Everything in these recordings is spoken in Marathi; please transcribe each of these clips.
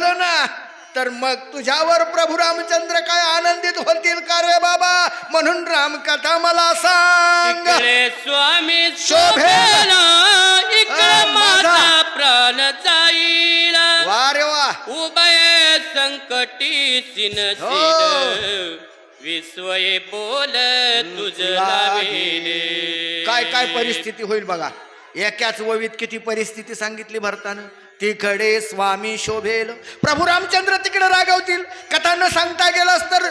झालं ना तर मग तुझ्यावर प्रभू रामचंद्र काय आनंदित होतील का रे बाबा? म्हणून रामकथा मला सांग. स्वामी शोभेल. माझा. प्राण जाईल. वा रे वा. उभय संकटी सिन हो. विश्वये बोल तुझ काय काय परिस्थिती होईल बघा. एकाच ववीत किती परिस्थिती सांगितली भरतानं. तिकडे स्वामी शोभेल. प्रभू रामचंद्र तिकडे रागवतील. कथा न सांगता गेलास तर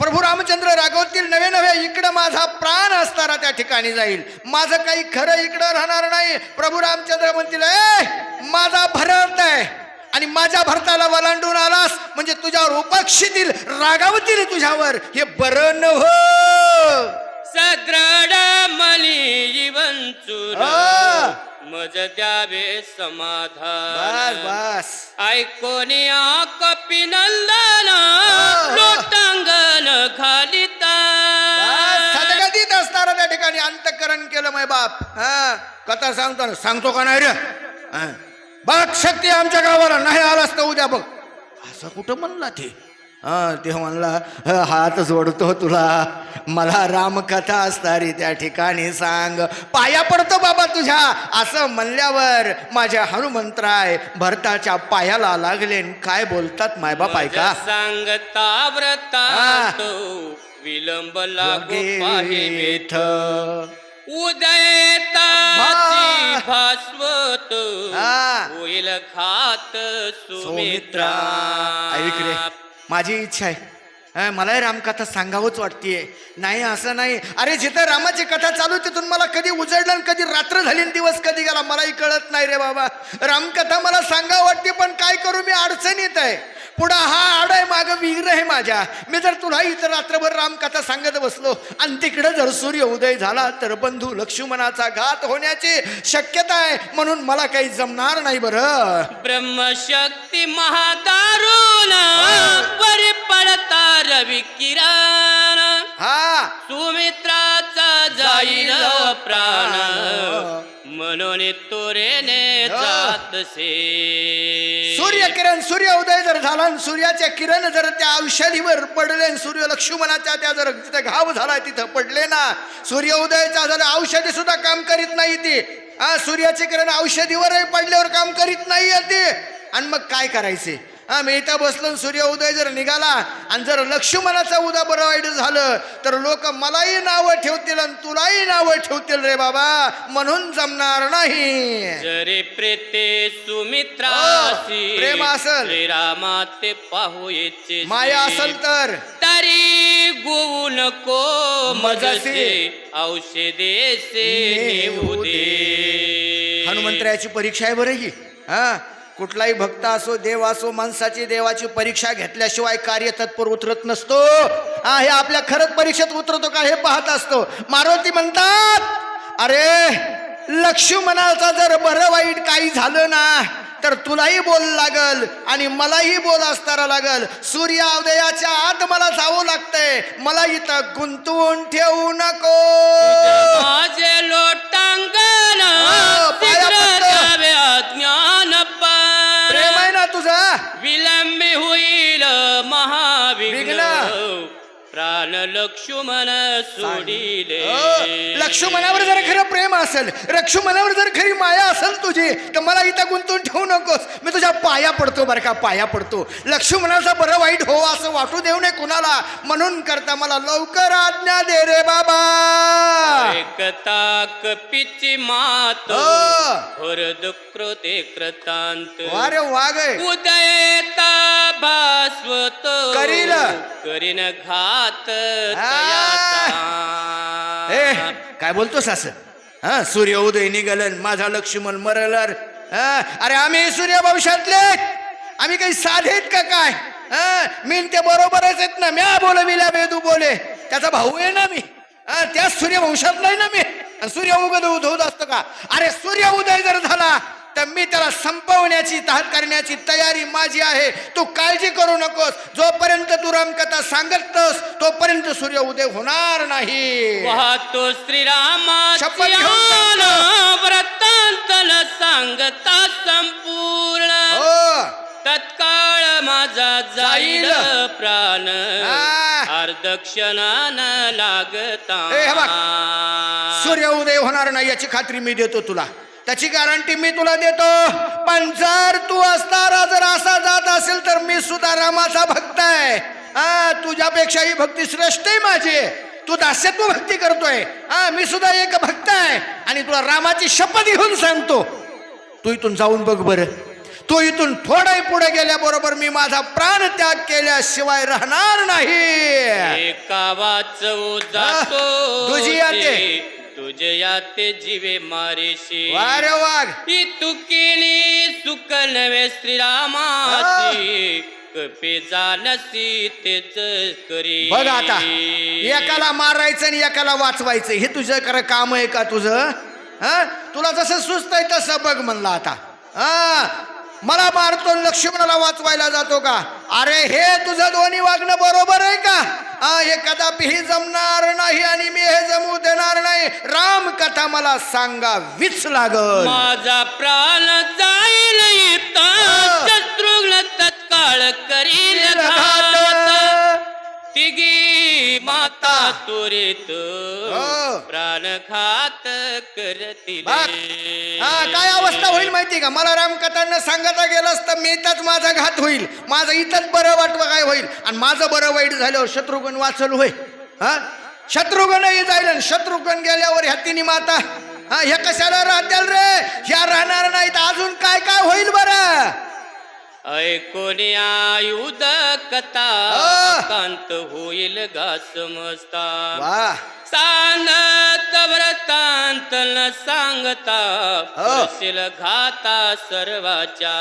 प्रभू रामचंद्र रागवतील. नवे नवे इकडं माझा प्राण असताना त्या ठिकाणी जाईल. माझं काही खरं इकडं राहणार नाही. प्रभू रामचंद्र म्हणतील ए माझा भरत आहे. आणि माझ्या भरताला वलांडून आलास. म्हणजे तुझ्यावर उपक्षितील रागावतील तुझ्यावर. हे बरं नव्ह हो. सद्रड मली जीवन मज द्यावे बस समाधान बस ऐकोनिया कपिनंदन लोटांगण घालिता. सदगतीत असताना त्या ठिकाणी अंतकरण केलं मै बाप. हा कथा सांगतो ना सांगतो का नाही रे? हा. बघ शक्ती आमच्या गावाला नाही आलास तर उद्या बघ. असं कुठं म्हणला ते? हा ते म्हणला "ह, हात जोडतो तुला. मला रामकथा असणारी त्या ठिकाणी सांग. पाया पडतो बाबा तुझ्या. असं म्हणल्यावर माझ्या हनुमंतराय भरताच्या पायाला लागले काय बोलतात मायबाप ऐका सांगता आ. व्रतांत विलंब लागू पाहिजे इथ उदयताची बा. भास्वत. होईल खात सुमित्रा. ऐक रे. माझी इच्छा आहे. मलाही रामकथा सांगावंच वाटतेय. नाही असं नाही. अरे जिथं रामाची कथा चालू तिथून मला कधी उजडलं कधी रात्र झाली दिवस कधी गेला मलाही कळत नाही रे बाबा. रामकथा मला सांगावं वाटते पण काय करू मी अडचणीत आहे. पुढं हा आड आहे मागं विहीर आहे माझ्या. मी जर तुला इथं रात्रभर रामकथा सांगत बसलो आणि तिकडं जर सूर्य उदय झाला तर बंधू लक्ष्मणाचा घात होण्याची शक्यता आहे. म्हणून मला काही जमणार नाही बरं. ब्रह्मशक्ती महादारुण रवी किरण. हा. सुमित्राचा जाईल प्राण. म्हणून तोरेने. जात से. सूर्य किरण सूर्य उदय जर झाला आणि सूर्याचे किरण जर त्या औषधीवर पडले आणि सूर्य लक्ष्मणाच्या त्या जर तिथे घाव झाला तिथं पडले ना सूर्य उदयाचा झालं औषधी सुद्धा काम करीत नाही ती. हा सूर्याचे किरण औषधीवरही पडल्यावर काम करीत नाही ते. आणि मग काय करायचे? हा मी इथं बसलो सूर्य उदय जर निघाला आणि जर लक्ष्मणाचा उदा बरं वाईट झालं तर लोक मलाही नावं ठेवतील आणि तुलाही नावं ठेवतील रे बाबा. म्हणून जमणार नाही. जरी प्रेते सुमित्रासी हो, प्रेम असल. श्रीरामाते पाहू येचे माया असल तर. तरी गोवू नको मजसे. दे. हनुमंतरायाची परीक्षा आहे बरं की हा? कुठलाही भक्त असो देव असो माणसाची देवाची परीक्षा घेतल्याशिवाय कार्य तत्पर उतरत नसतो. हा हे आपल्या खरंच परीक्षेत उतरतो का हे पाहत असतो. मारुती म्हणतात अरे लक्ष्मणाचा जर बरं वाईट काही झालं ना तर तुलाही बोल लागल आणि मलाही बोल असताना लागल. सूर्योदयाच्या आत मला जावं लागतंय. मला इथं गुंतवून ठेवू नको. लोट प्राण लक्ष्मण सोडिले. लक्ष्मणावर जर खरं प्रेम असेल लक्ष्मणावर जर खरी माया असेल तुझी तर मला इथं गुंतून ठेवू नकोस. मी तुझ्या पाया पडतो बरं का पाया पडतो. लक्ष्मणाचं बरं वाईट हो असं वाटू देऊ नये कुणाला. म्हणून करता मला लवकर आज्ञा दे रे बाबा. एकता कपीची मात कृते कृतांत. वारे वाघ. उदयता भास्वत करील. करीन घात. ए काय बोलतोस असं? हा सूर्य उदय निघलन माझा लक्ष्मण मरलर अरे आम्ही सूर्य भविष्यातले आम्ही काही साधेत का काय? मी ते बरोबरच आहेत ना. म्या बोल विला बेदू बोले. त्याचा भाऊ आहे ना मी. त्याच सूर्यवंशात नाही ना मी. सूर्य उगत उधवत असतो का? अरे सूर्य उदय जर झाला तर मी त्याला संपवण्याची तहात करण्याची तयारी माझी आहे तू काळजी करू नकोस जोपर्यंत तू रामकथा सांगतस तोपर्यंत सूर्य उदय होणार नाही वाहतो शपथ सांगतो. व्रतांतल सांगता संपूर्ण हो तत्काळ माझा जाईल. प्राण. अर्धक्षणान लागता. सूर्य उदय होणार नाही याची खात्री मी देतो तुला त्याची गॅरंटी मी तुला देतो. पण जर तू असताना जर असा जात असेल तर मी सुद्धा रामाचा भक्त आहे. हा तुझ्यापेक्षाही भक्ती श्रेष्ठ आहे माझी. तू दास्यत्व भक्ती करतोय. हा मी सुद्धा एक भक्त आहे. आणि तुला रामाची शपथ घेऊन सांगतो. तू इथून जाऊन बघ बरं. तू इथून थोडं पुढे गेल्याबरोबर मी माझा प्राण त्याग केल्याशिवाय राहणार नाही. तुझी याते. ते, जीवे मारेशी. वारे वाघ ही तू केली सुख नव्हे श्रीरामाची. कपे जानसी तेच करी. बघ आता एकाला मारायचं आणि एकाला वाचवायचं. हे तुझं खरं काम आहे का तुझं? हा? तुला जसं आहे तसं बघ म्हणलं आता. हा? मला मारतो लक्ष्मणाला वाचवायला जातो का? अरे हे तुझं दोन्ही वागणं बरोबर आहे का? हा हे कदापिही जमणार नाही आणि मी हे जमू देणार नाही. राम कथा मला सांगावीच लागल. माझा प्राण जाईल तत्काळ करील माता त्वरित हो. प्राणघात करतील. बघ. हा काय अवस्था होईल माहिती का? मला रामकथांना सांगता गेलं असतं मी इथंच माझा घात होईल. माझं इथंच बरं वाटवं काय होईल. आणि माझं बरं वाईट झाल्यावर शत्रुघ्न वाचल होय. हा? शत्रुघ्नही जाईल आणि शत्रुघ्न गेल्यावर ह्या तिन्ही माता हा ह्या कशाला राहत्याल रे? ह्या राहणार नाहीत. अजून काय काय होईल बरं? ऐकून आयुध कथा. कांत होईल गा समजता सांगत व्रतांत न सांगता हो. करशील घाता सर्वाच्या.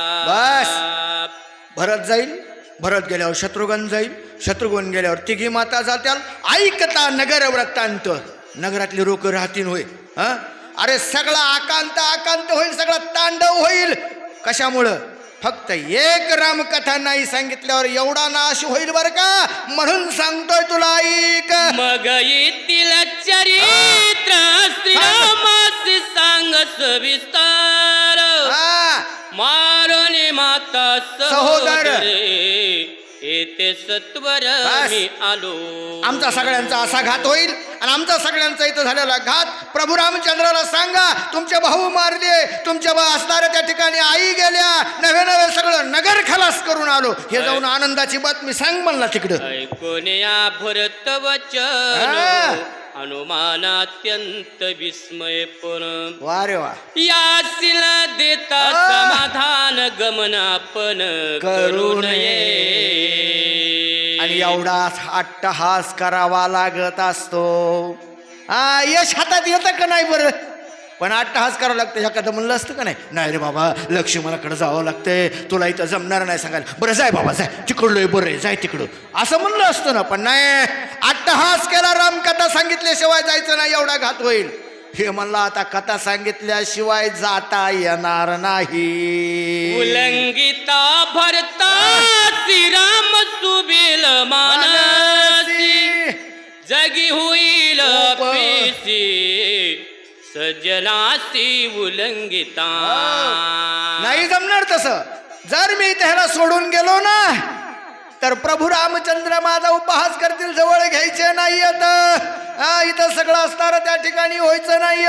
भरत जाईल भरत गेल्यावर शत्रुघ्न जाईल शत्रुघ्न गेल्यावर तिघी माता जात्याल. ऐकता नगर वृत्तांत नगरातली लोक राहतील होय हा? अरे सगळा आकांत आकांत होईल सगळा तांडव होईल. कशामुळं? फक्त एक रामकथा नाही सांगितल्यावर एवढा नाश होईल बर का? म्हणून सांगतोय तुला ऐक मग येथील चरित्र श्रीरामासी सांग सविस्तार. मारून माता सहोदर. येथे सत्वर बस. मी आलो. आमचा सगळ्यांचा असा घात होईल आणि आमचा सगळ्यांचा इथं झालेला घात प्रभू रामचंद्राला सांगा तुमचे भाऊ मारले तुमच्या बा असणाऱ्या त्या ठिकाणी आई गेल्या नवे नवे सगळं नगर खलास करून आलो. हे जाऊन आनंदाची बातमी सांग म्हणला तिकडं. ऐकून या भरत हा. अनुमानात्यंत विस्मय पण वा यासिल देता. समाधान गमनापन करू करू नये. नये आणि एवढा अट्टहास करावा लागत असतो हा यश हातात येतं का नाही बरं पण अट्टहास करावं लागतं. कथा म्हणलं असतं का नाही? नाही रे बाबा लक्ष्मणाकडे जावं लागतंय. तुला इथं जमणार नाही सांगायला. बरं जाय बाबा जाय. तिकडलोय बरं आहे जाय तिकडं असं म्हणलं असतं ना पण नाही. अट्टहास केला रामकथा सांगितल्याशिवाय जायचं नाही एवढा घात होईल. हे म्हणलं आता कथा सांगितल्याशिवाय जाता येणार नाही. उलंगिता भरता श्रीराम सुबेल सज्जनासी उलंगिता। नाही जमणार तसं. जर मी त्याला सोडून गेलो ना तर प्रभू रामचंद्र माझा उपहास करतील जवळ घ्यायचे नाही हा इथं सगळं असणार त्या ठिकाणी व्हायचं नाही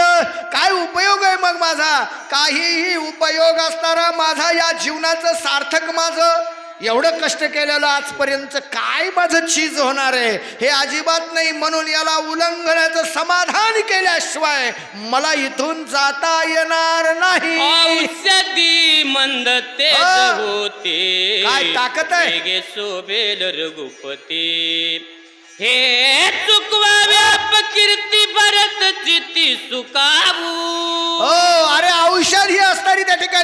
काय उपयोग आहे मग माझा? काहीही उपयोग असणारा माझा या जीवनाचं सार्थक माझं. एवढं कष्ट केलेलं आजपर्यंत काय माझं चीज होणार आहे? हे अजिबात नाही. म्हणून याला उल्लंघनाचं समाधान केल्याशिवाय मला इथून जाता येणार नाही. औषधी मंद आ. होते. काय ताकद आहे? वेगे शोभेल रघुपती. हे चुकवाव्या कीर्ती भरत चिती सुकावू. हो अरे औषध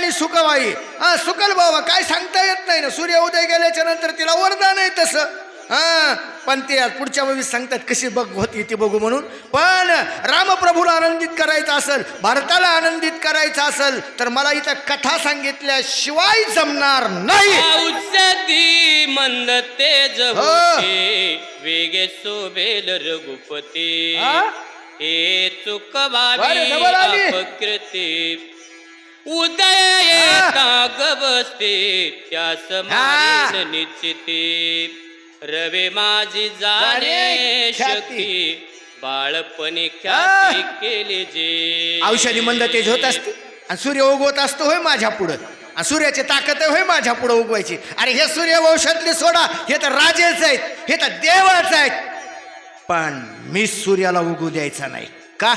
ठिकाणी सुकवाई. हा सुकल बाबा काय सांगता येत नाही ना. सूर्य उदय गेल्याच्यानंतर तिला वरदान आहे तसं. हा पण ते आज पुढच्या वेळी सांगतात कशी बघ होती ती बघू म्हणून. पण रामप्रभूला आनंदित करायचं असेल भारताला आनंदित करायचं असेल तर मला इथं कथा सांगितल्याशिवाय जमणार नाही. मंद तेज हो. वेगे शोभेल रघुपती. हा? बरं, उदय येता गवस्ते त्यास मारीन निश्चिती. रवे माझी जाणे. शक्ती बाळपणी ख्याती केली जे. औषधी मंद तेज होत असते. आणि सूर्य उगवत असतो होय माझ्या पुढं. आणि सूर्याची ताकद होय माझ्या पुढं उगवायची. अरे हे सूर्यवंशातले सोडा. हे तर राजेच आहेत. हे तर देवच आहेत. पण मी सूर्याला उगू द्यायचा नाही. का?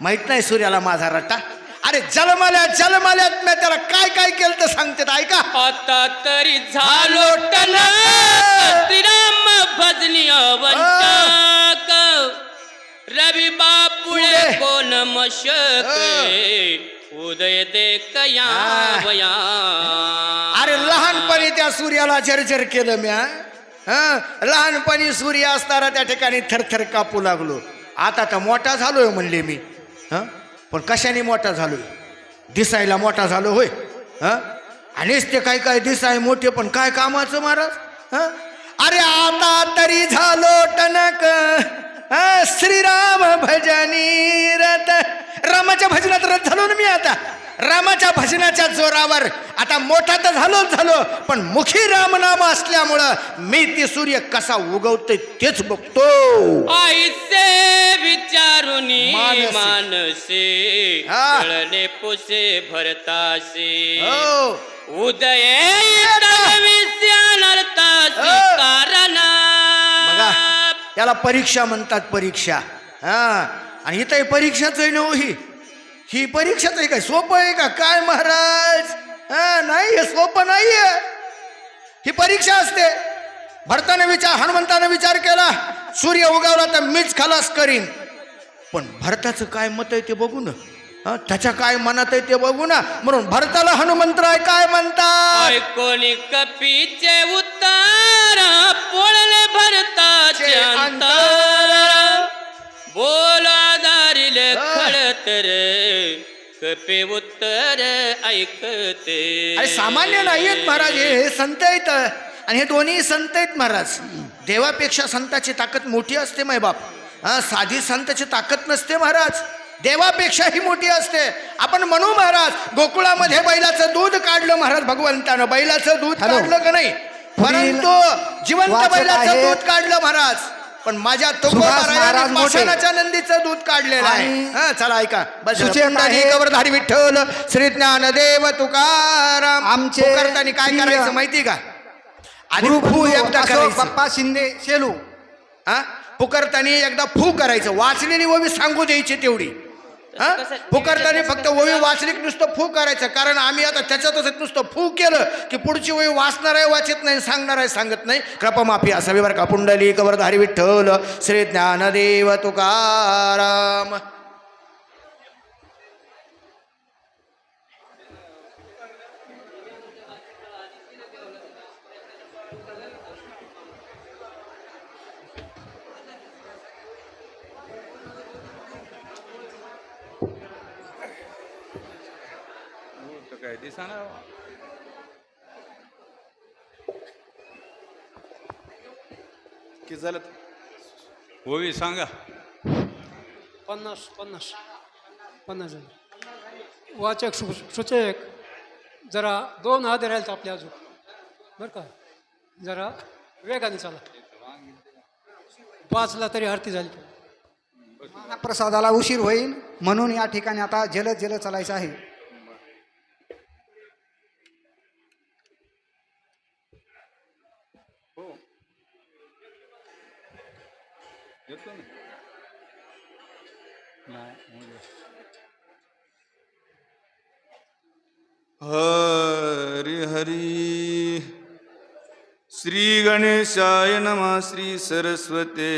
माहीत नाही सूर्याला माझा रट्टा अरे जलमाल्यात जलमाल्यात मी त्याला काय काय केलं तर सांगते ऐका. आता तरी झालो टन श्रीराम भजनी रवी बापुळे. कोण मशक. उदय दे कया. वया. अरे लहानपणी त्या सूर्याला जर्जर केलं म्या. हं? लहानपणी सूर्य असताना त्या ठिकाणी थरथर कापू लागलो. आता तर मोठा झालोय म्हणले मी. हं? पण कशाने मोठा झालो दिसायला मोठा झालो होय हां? आणिच ते काय काय दिसाय मोठे पण काय कामाचं महाराज हां? अरे आता तरी झालो टणक श्रीराम भजनी रथ. रामाच्या भजनात रथ झालो ना मी आता. रामाच्या भजनाच्या जोरावर. आता मोठा तर झालोच झालो पण मुखी रामनाम असल्यामुळं मी ती सूर्य कसा उगवतोय तेच बघतो. आईसे विचारून मानसी. हा. कळले पुसे भरतासे उदय. कारण बघा याला परीक्षा म्हणतात परीक्षा. हा. आणि इथं परीक्षाच आहे ना हो ही परीक्षाच आहे काय सोपं आहे का? काय महाराज? हा नाही हे सोपं नाहीये ही परीक्षा असते. भरताने विचार हनुमंताने विचार केला सूर्य उगवला तर मीच खलास करीन. पण भरताचं काय मत आहे ते बघू ना. त्याच्या काय मनात आहे ते बघू ना. म्हणून भरताला हनुमंतराय काय म्हणतात? ऐकोनी कपीचे उत्तर पोळले भरताचे अंतर. बोला खळतर कपे उत्तर ऐकते. अरे सामान्य नाही आहेत महाराज हे हे संत आहेत आणि हे दोन्ही संत आहेत महाराज. देवापेक्षा संताची ताकद मोठी असते माय बाप. हा साधी संताची ताकद नसते महाराज. देवापेक्षाही मोठी असते. आपण म्हणू महाराज गोकुळामध्ये बैलाचं दूध काढलं महाराज भगवंतानं. बैलाचं दूध. काढलं का नाही? परंतु जिवंत वाचक बैलाचं आहेत. दूध काढलं महाराज. पण माझ्या सुभाष महाराज तुकोबारायांनी मोठे. पाषाणाच्या नंदीचं दूध काढलेलं आहे. आणि हा चला ऐका. बस सुचेत. गवर्धारी विठ्ठल श्री ज्ञानदेव तुकाराम. आमचे करताना काय प्रिय करायचं माहिती का? आधी गुरु फू एकदा अशोक करायचं. बाप्पा शिंदे शेलू. हा? पुकारताना एकदा फू करायचं. वाचलेली ओवी सांगू द्यायची तेवढी. हा? पुकारताना फक्त ओवी वाचली की नुसतं फू करायचं. कारण आम्ही आता त्याच्यातच नुसतं फू केलं की पुढची ओवी वाचणार आहे वाचत नाही सांगणार आहे सांगत नाही. कृपा माफी असावी बरं का. पुंडली कवरधारी विठ्ठल श्री ज्ञानदेव तुकाराम. किती झालं होवी सांगा. पन्नास पन्नास. पन्नास जण वाचक सु सूचक. जरा दोन हात राहील आपल्या अजून. बरं का? जरा वेगाने चला. पाचला तरी आरती झाली. प्रसादाला उशीर होईल म्हणून या ठिकाणी आता जलद जलद चालायचं आहे. येतो ना. हरी हरी. श्री गणेशाय नमः श्री सरस्वते.